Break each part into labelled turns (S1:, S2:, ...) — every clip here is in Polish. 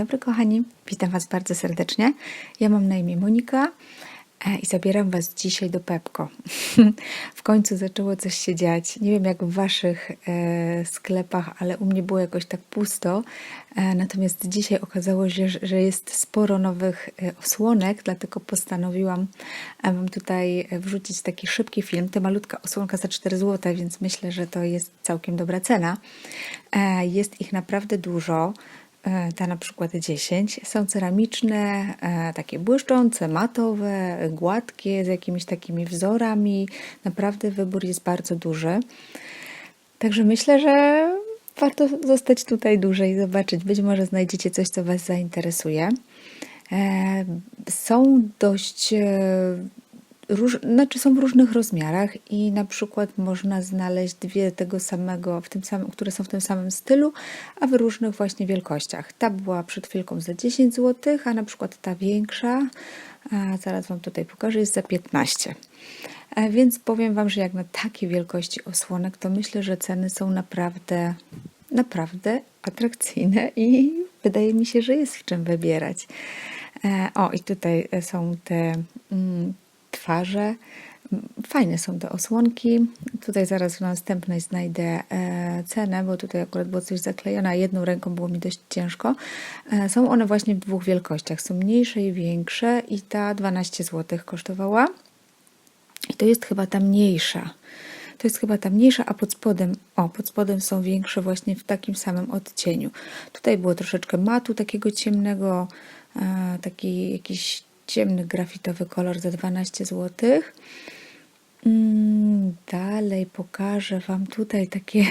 S1: dobry, kochani. Witam Was bardzo serdecznie. Ja mam na imię Monika e, i zabieram Was dzisiaj do Pepko. w końcu zaczęło coś się dziać. Nie wiem jak w Waszych e, sklepach, ale u mnie było jakoś tak pusto. E, natomiast dzisiaj okazało się, że- jest sporo nowych osłonek, dlatego postanowiłam Wam tutaj wrzucić taki szybki film. To malutka osłonka za 4 zł, więc myślę, że to jest całkiem dobra cena. Jest ich naprawdę dużo. E, Ta na przykład 10. Są ceramiczne, e, takie błyszczące, matowe, gładkie, z jakimiś takimi wzorami. Naprawdę wybór jest bardzo duży. Także myślę, że warto zostać tutaj dłużej, zobaczyć. Być może znajdziecie coś, co Was zainteresuje. E, Są dość róż, znaczy są w różnych rozmiarach i na przykład można znaleźć dwie tego samego, w tym samym, które są w tym samym stylu, a w różnych właśnie wielkościach. Ta była przed chwilką za 10 zł, a na przykład ta większa, a zaraz Wam tutaj pokażę, jest za 15. E, Więc powiem Wam, że jak na takie wielkości osłonek, to myślę, że ceny są naprawdę, naprawdę atrakcyjne i wydaje mi się, że jest w czym wybierać. E, O, i tutaj są te mm, twarze. Fajne są te osłonki. Tutaj zaraz w następnej znajdę e, cenę, bo tutaj akurat było coś zaklejone, jedną ręką było mi dość ciężko. E, są one właśnie w dwóch wielkościach. Są mniejsze i większe i ta 12 zł kosztowała. I to jest chyba ta mniejsza. To jest chyba ta mniejsza, a pod spodem, o, pod spodem są większe właśnie w takim samym odcieniu. Tutaj było troszeczkę matu takiego ciemnego, e, taki jakiś ciemny grafitowy kolor za 12 zł. Mm, Dalej pokażę Wam tutaj takie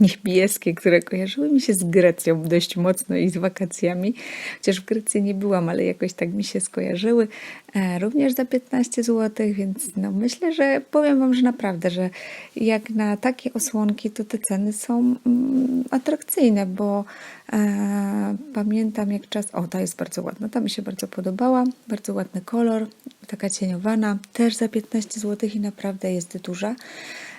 S1: niebieskie, które kojarzyły mi się z Grecją dość mocno i z wakacjami. Chociaż w Grecji nie byłam, ale jakoś tak mi się skojarzyły. E, również za 15 zł, więc no myślę, że powiem Wam, że naprawdę, że jak na takie osłonki, to te ceny są mm, atrakcyjne, bo e, pamiętam jak czas... O, ta jest bardzo ładna, ta mi się bardzo podobała. Bardzo ładny kolor, taka cieniowana, też za 15 zł i naprawdę jest duża.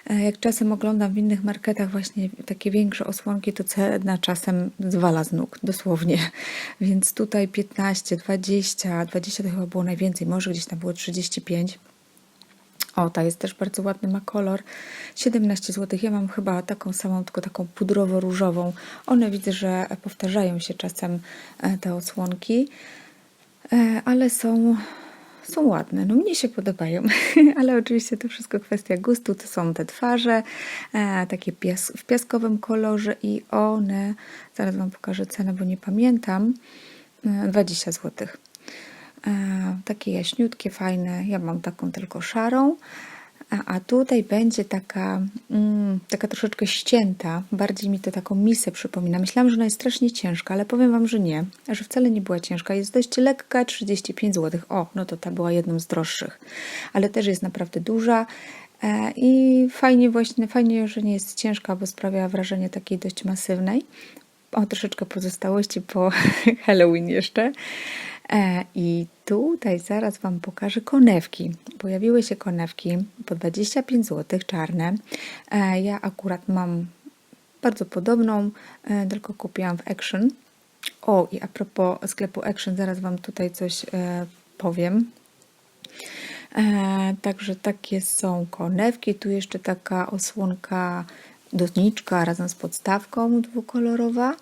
S1: E, Jak czasem oglądam w innych marketach właśnie takie większe osłonki, to cena czasem zwala z nóg, dosłownie. Więc tutaj 15, 20, 20 to chyba było najwięcej, może gdzieś tam było 35. O, ta jest też bardzo ładny, ma kolor. 17 zł. Ja mam chyba taką samą, tylko taką pudrowo-różową. One widzę, że powtarzają się czasem e, te osłonki, E, ale są, są ładne. No mnie się podobają, ale oczywiście to wszystko kwestia gustu. To są te twarze, e, takie w piaskowym kolorze i one, zaraz Wam pokażę cenę, bo nie pamiętam, e, 20 zł. E, takie jaśniutkie, fajne. Ja mam taką tylko szarą. A, a tutaj będzie taka, mm, taka troszeczkę ścięta. Bardziej mi to taką misę przypomina. Myślałam, że ona jest strasznie ciężka, ale powiem Wam, że nie. Że wcale nie była ciężka. Jest dość lekka, 35 zł. O, no to ta była jedną z droższych. Ale też jest naprawdę duża. E, I fajnie właśnie, fajnie, że nie jest ciężka, bo sprawia wrażenie takiej dość masywnej. O, troszeczkę pozostałości po Halloween jeszcze. E, I tutaj zaraz Wam pokażę konewki. Pojawiły się konewki po 25 zł, czarne. E, Ja akurat mam bardzo podobną, e, tylko kupiłam w Action. O, i a propos sklepu Action, zaraz Wam tutaj coś powiem. Także takie są konewki. Tu jeszcze taka osłonka, doniczka razem z podstawką dwukolorowa.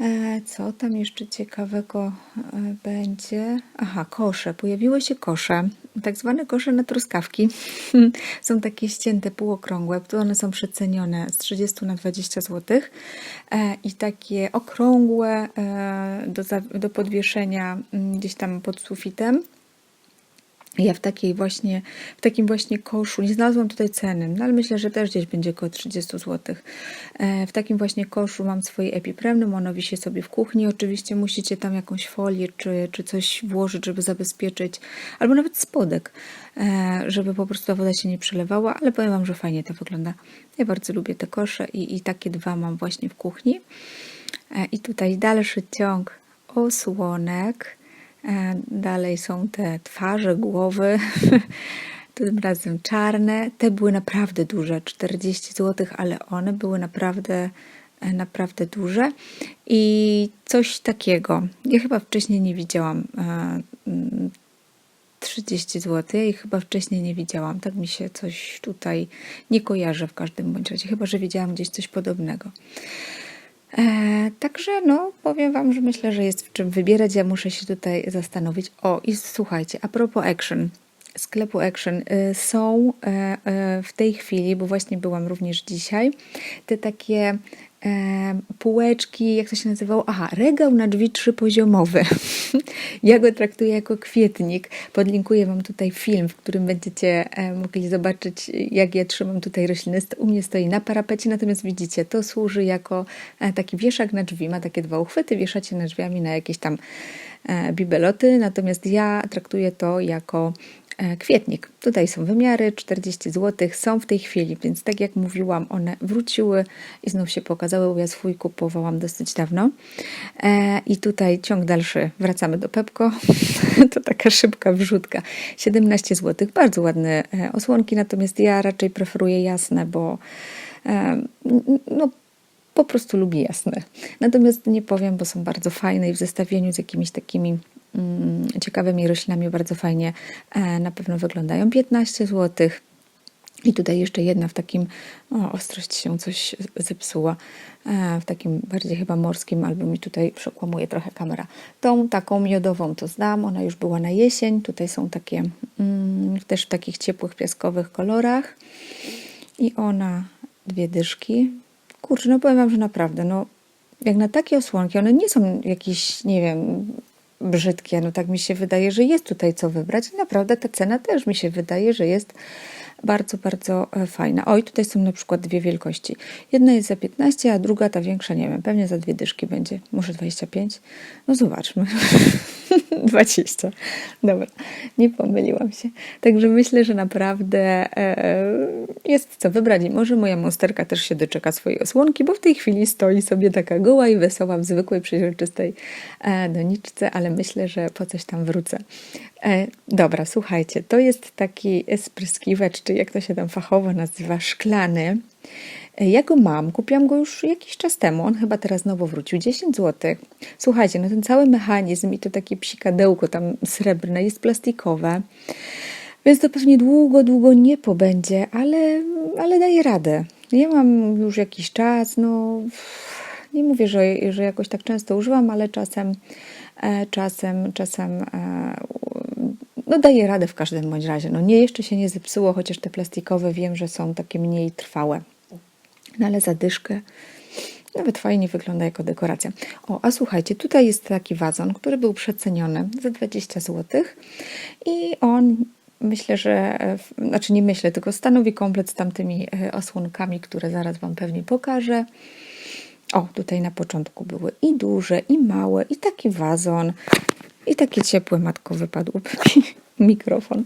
S1: E, co tam jeszcze ciekawego e, będzie? Aha, kosze. Pojawiły się kosze. Tak zwane kosze na truskawki. są takie ścięte, półokrągłe. One są przecenione z 30 na 20 zł. E, I takie okrągłe do, do podwieszenia mm, gdzieś tam pod sufitem. Ja w takiej właśnie, w takim właśnie koszu, nie znalazłam tutaj ceny, no ale myślę, że też gdzieś będzie około 30 zł. E, W takim właśnie koszu mam swoje epipremnum, ono wisi sobie w kuchni. Oczywiście musicie tam jakąś folię czy, czy coś włożyć, żeby zabezpieczyć, albo nawet spodek, e, żeby po prostu ta woda się nie przelewała, ale powiem Wam, że fajnie to wygląda. Ja bardzo lubię te kosze i, i takie dwa mam właśnie w kuchni. E, I tutaj dalszy ciąg osłonek. E, Dalej są te twarze, głowy, tym razem czarne. Te były naprawdę duże, 40 zł, ale one były naprawdę e, naprawdę duże i coś takiego. Ja chyba wcześniej nie widziałam e, mm, 30 zł i chyba wcześniej nie widziałam. Tak mi się coś tutaj nie kojarzy w każdym bądź razie. Chyba, że widziałam gdzieś coś podobnego. E, także no, powiem Wam, że myślę, że jest w czym wybierać. Ja muszę się tutaj zastanowić. O, i słuchajcie, a propos Action, sklepu Action y, są e, e, w tej chwili, bo właśnie byłam również dzisiaj, te takie półeczki, jak to się nazywało? Aha, regał na drzwi trzypoziomowy. ja go traktuję jako kwietnik. Podlinkuję Wam tutaj film, w którym będziecie e, mogli zobaczyć, jak ja trzymam tutaj rośliny. U mnie stoi na parapecie, natomiast widzicie, to służy jako e, taki wieszak na drzwi. Ma takie dwa uchwyty, wieszacie na drzwiami na jakieś tam e, bibeloty, natomiast ja traktuję to jako e, kwietnik. Tutaj są wymiary 40 zł, są w tej chwili, więc tak jak mówiłam, one wróciły i znów się pokazały, bo ja swój kupowałam dosyć dawno. E, I tutaj ciąg dalszy, wracamy do Pepko, to taka szybka wrzutka. 17 zł, bardzo ładne e, osłonki, natomiast ja raczej preferuję jasne, bo e, no, po prostu lubię jasne. Natomiast nie powiem, bo są bardzo fajne i w zestawieniu z jakimiś takimi ciekawymi roślinami bardzo fajnie e, na pewno wyglądają. 15 zł. I tutaj jeszcze jedna w takim, o, ostrość się coś zepsuła, e, w takim bardziej chyba morskim, albo mi tutaj przekłamuje trochę kamera. Tą taką miodową to znam, ona już była na jesień. Tutaj są takie mm, też w takich ciepłych, piaskowych kolorach. I ona dwie dyszki. Kurczę, no powiem Wam, że naprawdę, no jak na takie osłonki, one nie są jakieś, nie wiem, brzydkie, no tak mi się wydaje, że jest tutaj co wybrać. I naprawdę ta cena też mi się wydaje, że jest bardzo, bardzo e, fajna. Oj, tutaj są na przykład dwie wielkości. Jedna jest za 15, a druga, ta większa, nie wiem, pewnie za dwie dyszki będzie. Może 25? No zobaczmy. 20. Dobra, nie pomyliłam się. Także myślę, że naprawdę e, jest co wybrać i może moja monsterka też się doczeka swojej osłonki, bo w tej chwili stoi sobie taka goła i wesoła w zwykłej, przeźroczystej e, doniczce, ale myślę, że po coś tam wrócę. E, dobra, słuchajcie, to jest taki spryskiwacz, czy jak to się tam fachowo nazywa, szklany. E, Ja go mam, kupiłam go już jakiś czas temu, on chyba teraz znowu wrócił, 10 zł. Słuchajcie, no ten cały mechanizm i to takie psikadełko tam srebrne jest plastikowe, więc to pewnie długo, długo nie pobędzie, ale, ale daje radę. Ja mam już jakiś czas, no nie mówię, że, że jakoś tak często używam, ale czasem, e, czasem, czasem e, no daje radę w każdym bądź razie. No nie, jeszcze się nie zepsuło, chociaż te plastikowe wiem, że są takie mniej trwałe. No ale zadyszkę nawet fajnie wygląda jako dekoracja. O, a słuchajcie, tutaj jest taki wazon, który był przeceniony za 20 zł i on myślę, że, e, znaczy nie myślę, tylko stanowi komplet z tamtymi e, osłonkami, które zaraz Wam pewnie pokażę. O, tutaj na początku były i duże, i małe, i taki wazon, i takie ciepłe, matko, wypadł mi mikrofon.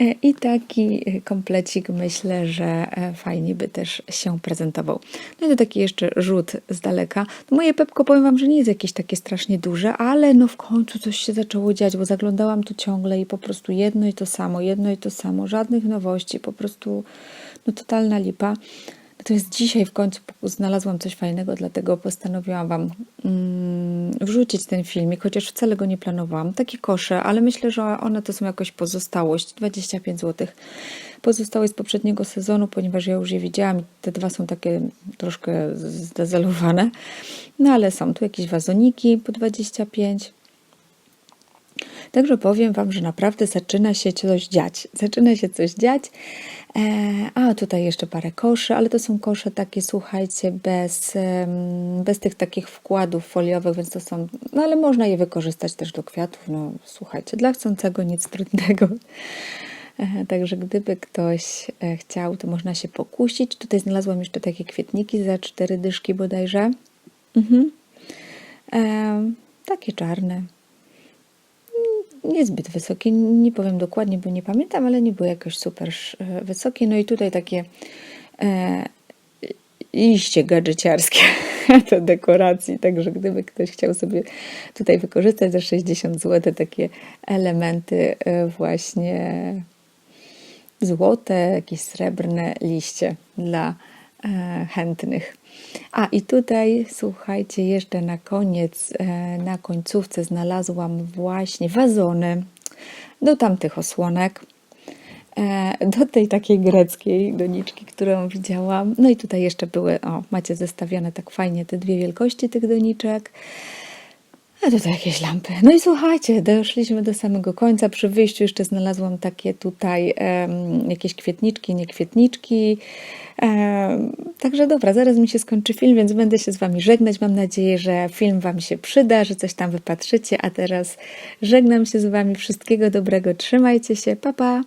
S1: E, I taki e, komplecik myślę, że e, fajnie by też się prezentował. No i to taki jeszcze rzut z daleka. No moje pepko, powiem Wam, że nie jest jakieś takie strasznie duże, ale no w końcu coś się zaczęło dziać, bo zaglądałam tu ciągle i po prostu jedno i to samo, jedno i to samo, żadnych nowości, po prostu no totalna lipa. Natomiast dzisiaj w końcu znalazłam coś fajnego, dlatego postanowiłam Wam mm, wrzucić ten filmik, chociaż wcale go nie planowałam. Takie kosze, ale myślę, że one to są jakoś pozostałość, 25 zł. Pozostałość z poprzedniego sezonu, ponieważ ja już je widziałam te dwa są takie troszkę zdezelowane. No ale są tu jakieś wazoniki po 25. Także powiem Wam, że naprawdę zaczyna się coś dziać. Zaczyna się coś dziać. E, a tutaj jeszcze parę koszy, ale to są kosze takie, słuchajcie, bez, bez tych takich wkładów foliowych, więc to są, no ale można je wykorzystać też do kwiatów. No słuchajcie, dla chcącego nic trudnego. E, Także gdyby ktoś e, chciał, to można się pokusić. Tutaj znalazłam jeszcze takie kwietniki za cztery dyszki bodajże. Mhm. E, takie czarne niezbyt wysokie, nie powiem dokładnie, bo nie pamiętam, ale nie były jakoś super e, wysokie. No i tutaj takie e, liście gadżeciarskie do dekoracji, także gdyby ktoś chciał sobie tutaj wykorzystać za 60 zł takie elementy e, właśnie złote, jakieś srebrne liście dla chętnych. A i tutaj, słuchajcie, jeszcze na koniec, e, na końcówce znalazłam właśnie wazony do tamtych osłonek. e, Do tej takiej greckiej doniczki, którą widziałam. No i tutaj jeszcze były, o, macie zestawione tak fajnie te dwie wielkości tych doniczek. A tutaj jakieś lampy. No i słuchajcie, doszliśmy do samego końca. Przy wyjściu jeszcze znalazłam takie tutaj em, jakieś kwietniczki, nie kwietniczki. Także dobra, zaraz mi się skończy film, więc będę się z Wami żegnać. Mam nadzieję, że film Wam się przyda, że coś tam wypatrzycie. A teraz żegnam się z Wami. Wszystkiego dobrego. Trzymajcie się. Pa, pa.